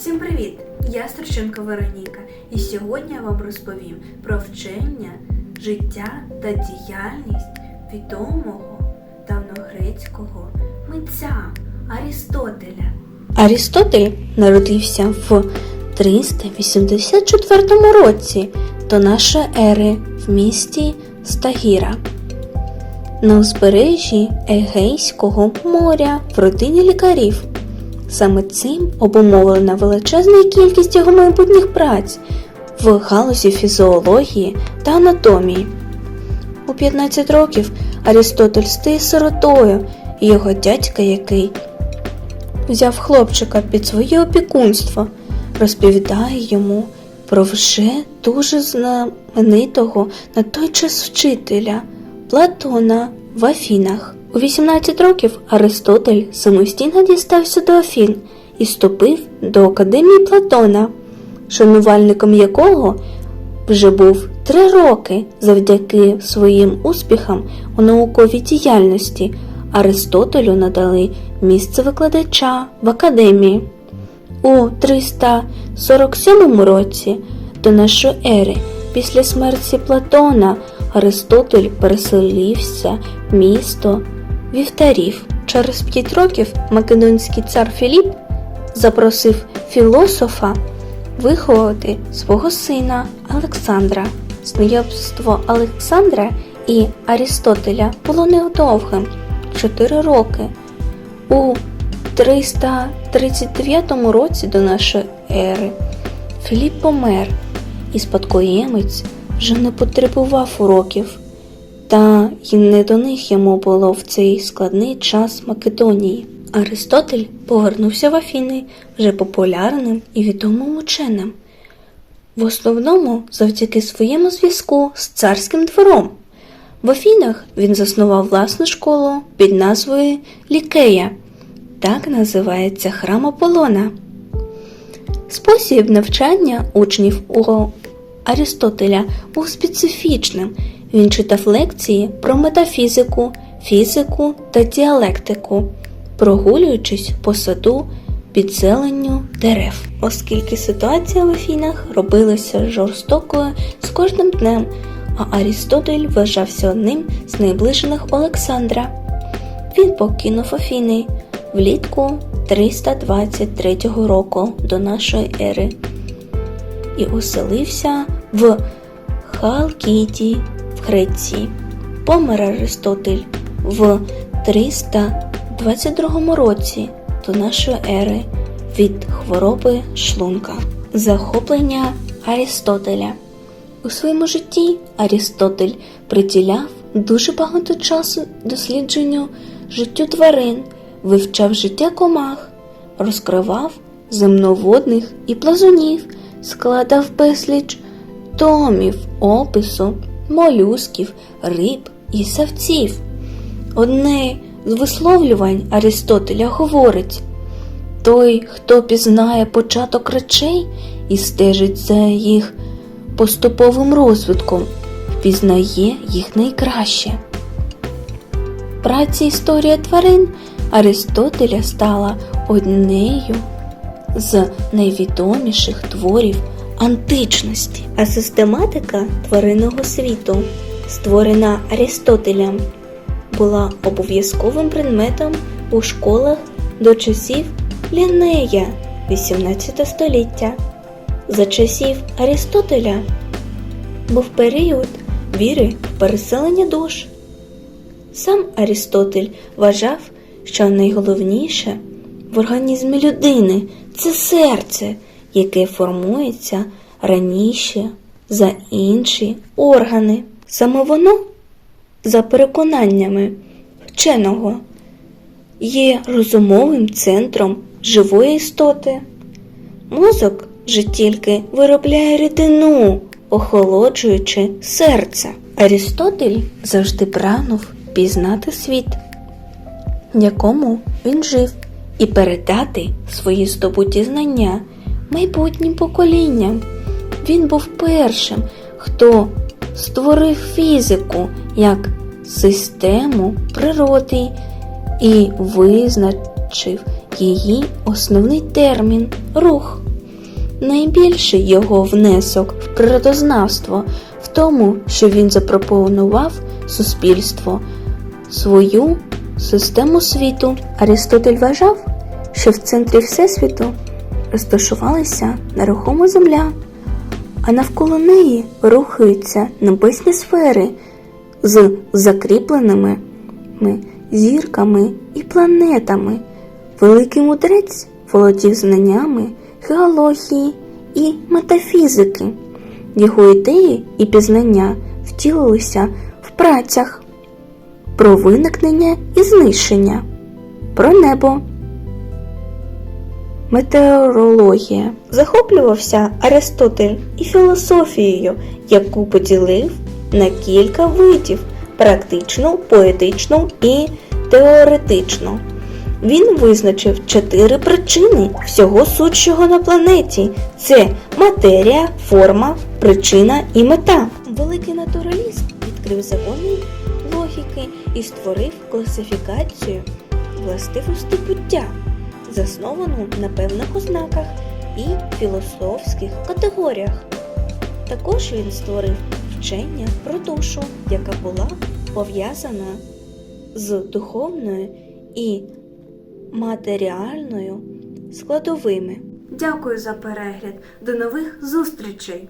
Всім привіт! Я Строченко Вероніка, і сьогодні я вам розповім про вчення, життя та діяльність відомого давньогрецького митця Арістотеля. Арістотель народився в 384 році до нашої ери в місті Стагіра на узбережжі Егейського моря в родині лікарів. Саме цим обумовлена величезна кількість його майбутніх праць в галузі фізіології та анатомії. У 15 років Арістотель стає сиротою, і його дядька, який взяв хлопчика під своє опікунство, розповідає йому про вже дуже знаменитого на той час вчителя Платона в Афінах. У 18 років Аристотель самостійно дістався до Афін і вступив до Академії Платона, шанувальником якого вже був три роки завдяки своїм успіхам у науковій діяльності. Аристотелю надали місце викладача в академії. У 347 році до нашої ери, після смерті Платона, Аристотель переселився в місто Вівтарів. Через п'ять років македонський цар Філіп запросив філософа виховати свого сина Олександра. Знайомство Олександра і Арістотеля було недовгим 4 роки. У 339 році до нашої ери Філіп помер, і спадкоємець вже не потребував уроків, та й не до них йому було в цей складний час Македонії. Аристотель повернувся в Афіни вже популярним і відомим ученим, в основному завдяки своєму зв'язку з царським двором. В Афінах він заснував власну школу під назвою Лікея. Так називається храм Аполлона. Спосіб навчання учнів у Арістотеля був специфічним. Він читав лекції про метафізику, фізику та діалектику, прогулюючись по саду під зеленню дерев, оскільки ситуація в Афінах робилася жорстокою з кожним днем, а Арістотель вважався одним з найближених Олександра. Він покинув Афіни влітку 323 року до нашої ери і оселився в Халкіді в Греції. Помер Аристотель в 322 році до нашої ери від хвороби шлунка. Захоплення Арістотеля. У своєму житті Арістотель приділяв дуже багато часу дослідженню життю тварин, вивчав життя комах, розкривав земноводних і плазунів, складав безліч томів опису молюсків, риб і савців. Одне з висловлювань Арістотеля говорить той, хто пізнає початок речей і стежить за їх поступовим розвитком, впізнає їх найкраще. Праця історія тварин Аристотеля стала однією з найвідоміших творів античності, а систематика тваринного світу, створена Арістотелем, була обов'язковим предметом у школах до часів Лінея 18 століття. За часів Арістотеля був період віри в переселення душ. Сам Арістотель вважав, що найголовніше в організмі людини це серце, яке формується раніше за інші органи. Саме воно, за переконаннями вченого, є розумовим центром живої істоти. Мозок же тільки виробляє рідину, охолоджуючи серце. Арістотель завжди прагнув пізнати світ, в якому він жив, і передати свої здобуті знання майбутнім поколінням. Він був першим, хто створив фізику як систему природи і визначив її основний термін рух. найбільший його внесок в природознавство в тому, що він запропонував суспільству свою систему світу. Арістотель вважав, що в центрі Всесвіту розташувалася нерухома земля, а навколо неї рухаються небесні сфери з закріпленими ми зірками і планетами. Великий мудрець володів знаннями геології і метафізики. Його ідеї і пізнання втілилися в працях про виникнення і знищення, про небо. Метеорологія. Захоплювався Аристотель і філософією, яку поділив на кілька видів практичну, поетичну і теоретичну. Він визначив чотири причини всього сущого на планеті: це матерія, форма, причина і мета. Великий натураліст відкрив закони логіки і створив класифікацію властивостей буття, засновану на певних ознаках і філософських категоріях. Також він створив вчення про душу, яка була пов'язана з духовною і матеріальною складовими. Дякую за перегляд. До нових зустрічей!